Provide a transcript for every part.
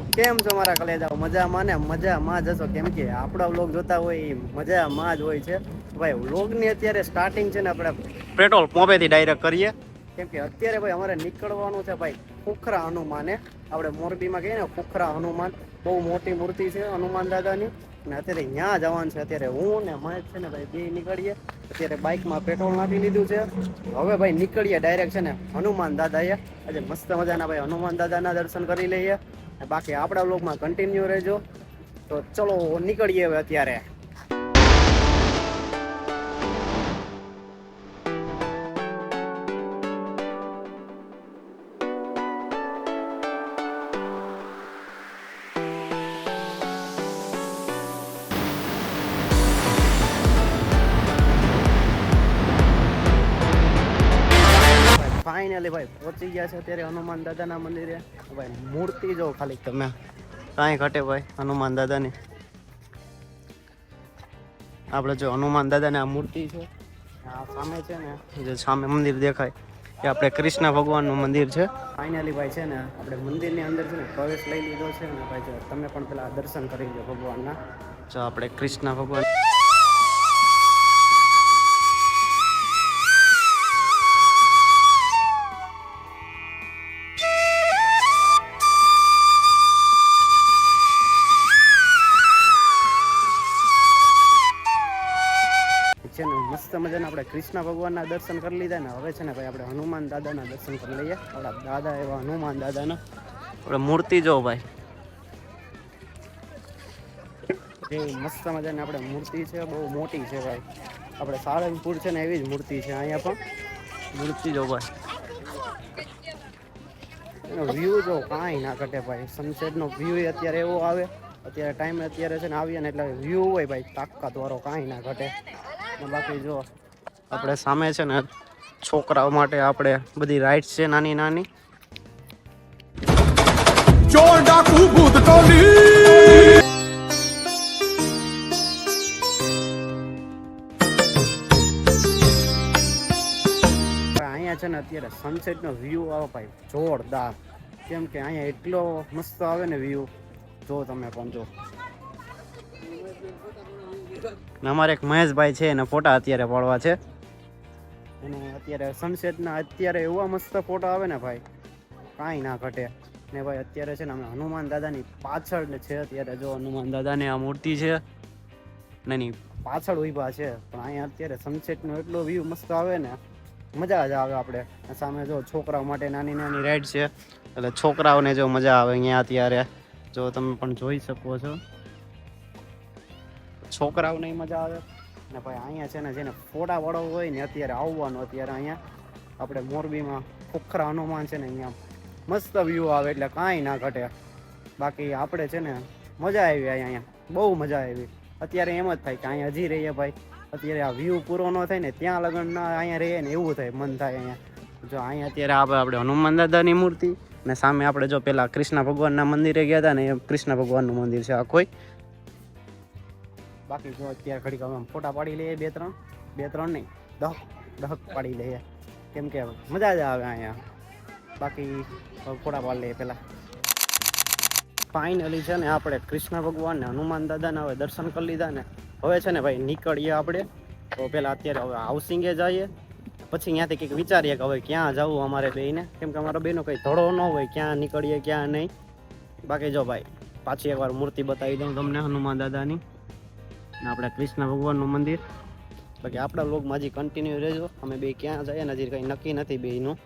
કેમ છો મારા કલેજાઓ? મજામાં ને? મજામાં જશો કેમ કે આપણા વ્લોગ જોતા હોય એ મજામાં જ હોય છે. ભાઈ વ્લોગની અત્યારે સ્ટાર્ટિંગ છે ને આપણે પેટ્રોલ પંપેથી ડાયરેક્ટ કરીએ. કેમ કે અત્યારે ભાઈ અમારે નીકળવાનું છે ભાઈ ખોખરા હનુમાને. આપણે મોરબીમાં કહીએ ને ખોખરા હનુમાન. બહુ મોટી મૂર્તિ છે હનુમાન દાદાની. અને અત્યારે ત્યાં જવાનું છે. અત્યારે હું ને મહેશ છે ને ભાઈ બે નીકળીએ. અત્યારે બાઇકમાં પેટ્રોલ નાખી લીધું છે. હવે ભાઈ નીકળીએ ડાયરેક્ટ છે ને હનુમાન દાદાએ. આજે મસ્ત મજાના ભાઈ હનુમાન દાદાના દર્શન કરી લઈએ. બાકી આપણા બ્લોગમાં કન્ટિન્યુ રહેજો. તો ચલો નીકળીએ હવે અત્યારે. ફાઇનલી ભાઈ, પહોંચી ગયા છે અત્યારે હનુમાન દાદાના મંદિરે. ભાઈ, મૂર્તિ જો ખાલી તમે. કાંઈ ઘટે ભાઈ, હનુમાન દાદાની. આપણે જો હનુમાન દાદાની આ મૂર્તિ છે, આ સામે છે ને જે સામે મંદિર દેખાય. એ આપણે કૃષ્ણ ભગવાનનું મંદિર છે. ફાઇનલી ભાઈ, છે ને, આપણે મંદિરની અંદર છે ને, પ્રવેશ લઈ લીધો છે ને, ભાઈ, જો તમે પણ પેલા દર્શન કરી લો ભગવાનના. જો આપણે કૃષ્ણ ભગવાન છે ને મસ્ત મજાના આપણે કૃષ્ણ ભગવાનના દર્શન કરી લીધા ને હવે છે ને ભાઈ આપણે હનુમાન દાદાના દર્શન કરી લઈએ. આપણા દાદા એવા હનુમાન દાદાના. આપણે મૂર્તિ જો ભાઈ. એ મસ્ત મજાની આપણે મૂર્તિ છે બહુ મોટી છે ભાઈ. આપણે સાળંગપુર છે ને એવી જ મૂર્તિ છે અહીંયા પણ. મૂર્તિ જો ભાઈ. એનો વ્યૂ જો કાંઈ ના ઘટે ભાઈ. સનસેટનો વ્યૂ અત્યારે એવો આવે. અત્યારે ટાઈમ અત્યારે છે ને આવીએ ને એટલે વ્યૂ હોય ભાઈ. તાકાત વાળો કાંઈ ના ઘટે. બાકી જો આપણે સામે છે ને છોકરાઓ માટે આપણે બધી રાઇડ્સ છે નાની નાની. ચોર ડાકુ ભૂત ટોલી. છે ને અત્યારે સનસેટનો વ્યૂ આવે ભાઈ જોરદાર. કેમ કે અહીંયા એટલો મસ્ત આવે ને વ્યૂ જો તમે પણ જો. ને અમારે એક મહેશભાઈ છે, એને ફોટા અત્યારે પાડવા છે. અને અત્યારે સનસેટના અત્યારે એવા મસ્ત ફોટા આવે ને ભાઈ, કાંઈ ના ઘટે. ને ભાઈ અત્યારે છે ને અમે હનુમાન દાદાની પાછળ છે, અત્યારે જો હનુમાન દાદાની આ મૂર્તિ છે, ને એની પાછળ ઊભા છે. પણ અહીંયા અત્યારે સનસેટનો એટલો વ્યૂ મસ્ત આવે ને, મજા જ આવે આપણે. સામે જો છોકરાઓ માટે નાની નાની રાઈડ છે, એટલે છોકરાઓને જો મજા આવે અહીંયા અત્યારે. જો તમે પણ જોઈ શકો છો. છોકરાઓને મજા આવે. ને ભાઈ અહીંયા છે ને જેને ફોટા વાળો હોય ને અત્યારે આવવાનું, અત્યારે અહીંયા આપણે મોરબીમાં ખોખરા હનુમાન છે ને અહીંયા મસ્ત વ્યૂ આવે એટલે કાંઈ ના ઘટે. બાકી આપણે છે ને મજા આવી અહીંયા. બહુ મજા આવી. અત્યારે એમ જ થાય કે અહીંયા હજી રહીએ ભાઈ. અત્યારે આ વ્યૂ પૂરો ન થાય ને ત્યાં લગ્ન ના અહીંયા રહીએ ને એવું થાય, મન થાય અહીંયા. જો અહીંયા અત્યારે આપણે આપણે હનુમાન દાદાની મૂર્તિ ને સામે આપણે જો પેલા કૃષ્ણ ભગવાનના મંદિરે ગયા હતા ને એ કૃષ્ણ ભગવાનનું મંદિર છે આ કોઈ બાકી જો અત્યારે ઘડીક અમે ફોટા પાડી લઈએ બે ત્રણ બે ત્રણ નહીં, દહ દહક પાડી લઈએ. કેમ કે મજા જ આવે અહીંયા. બાકી ફોટા પાડી લઈએ પહેલાં. ફાઇનલી છે ને આપણે કૃષ્ણ ભગવાન ને હનુમાન દાદાના હવે દર્શન કરી લીધા ને. હવે છે ને ભાઈ નીકળીએ આપણે. તો પહેલાં અત્યારે હવે હાઉસિંગે જઈએ. પછી ત્યાંથી કંઈક વિચારીએ કે હવે ક્યાં જવું અમારે બેને કેમ કે અમારા બેનો કંઈ ધડો ન હોય ક્યાં નીકળીએ, ક્યાં નહીં. બાકી જો ભાઈ, પાછી એકવાર મૂર્તિ બતાવી દઉં તમને હનુમાન દાદાની. ને આપણે કૃષ્ણ ભગવાનનું મંદિર. બાકી આપણા લોગમાં હજી કન્ટિન્યુ રહેજો. અમે બે ક્યાં જઈએ ને હજી કંઈ નક્કી નથી બેયનું.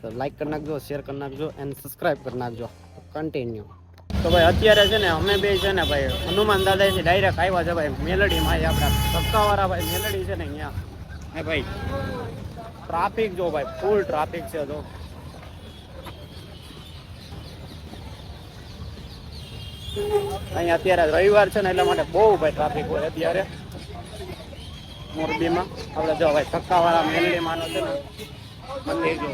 તો લાઈક કરી નાખજો શેર કરી નાખજો એન્ડ સબસ્ક્રાઈબ કરી નાખજો. કન્ટિન્યુ તો ભાઈ અત્યારે છે ને અમે બે છે ને ભાઈ હનુમાન દાદાથી ડાયરેક્ટ આવ્યા છે ભાઈ મેલડીમાં આપણા ધક્કાવાળા ભાઈ મેલડી છે ને અહીંયા. હે ભાઈ ટ્રાફિક જો ભાઈ ફૂલ ટ્રાફિક છે તો અહીંયા અત્યારે રવિવાર છે ને એટલા માટે બહુ ભાઈ ટ્રાફિક હોય અત્યારે. મોરબીમાં. આપણે જો ભાઈ ધક્કાવાળા મેલડી માનો છે ને મંદિર જો.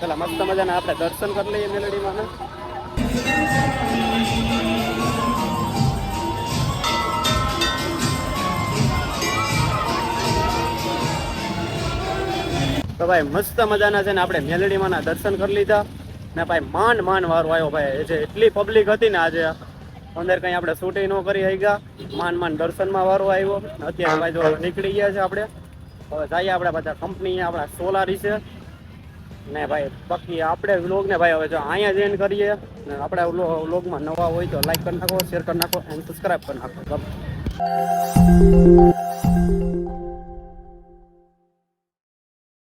પેલા મસ્ત મજાના આપણે દર્શન કરી લઈએ મેલડીમાં તો ભાઈ, મસ્ત મજાના છે ને આપણે મેલડીમાંના દર્શન કરી લીધા. ને ભાઈ, માંડ માંડ વારો આવ્યો ભાઈ. એ જે એટલી પબ્લિક હતી ને આજે. અંદર કંઈ આપણે શૂટિંગ ન કરી ગયા માંડ માંડ દર્શનમાં વારો આવ્યો અત્યારે ભાઈ જો નીકળી ગયા છે આપણે. હવે જઈએ આપણે બધા કંપની આપણા સોલારી છે. ને ભાઈ, બાકી આપણે વ્લોગને ભાઈ હવે જો અહીંયા જઈને કરીએ. ને આપણા વ્લોગમાં નવા હોય તો લાઈક કરી નાખો શેર કરી નાખો એન્ડ સબસ્ક્રાઈબ કરી નાખો.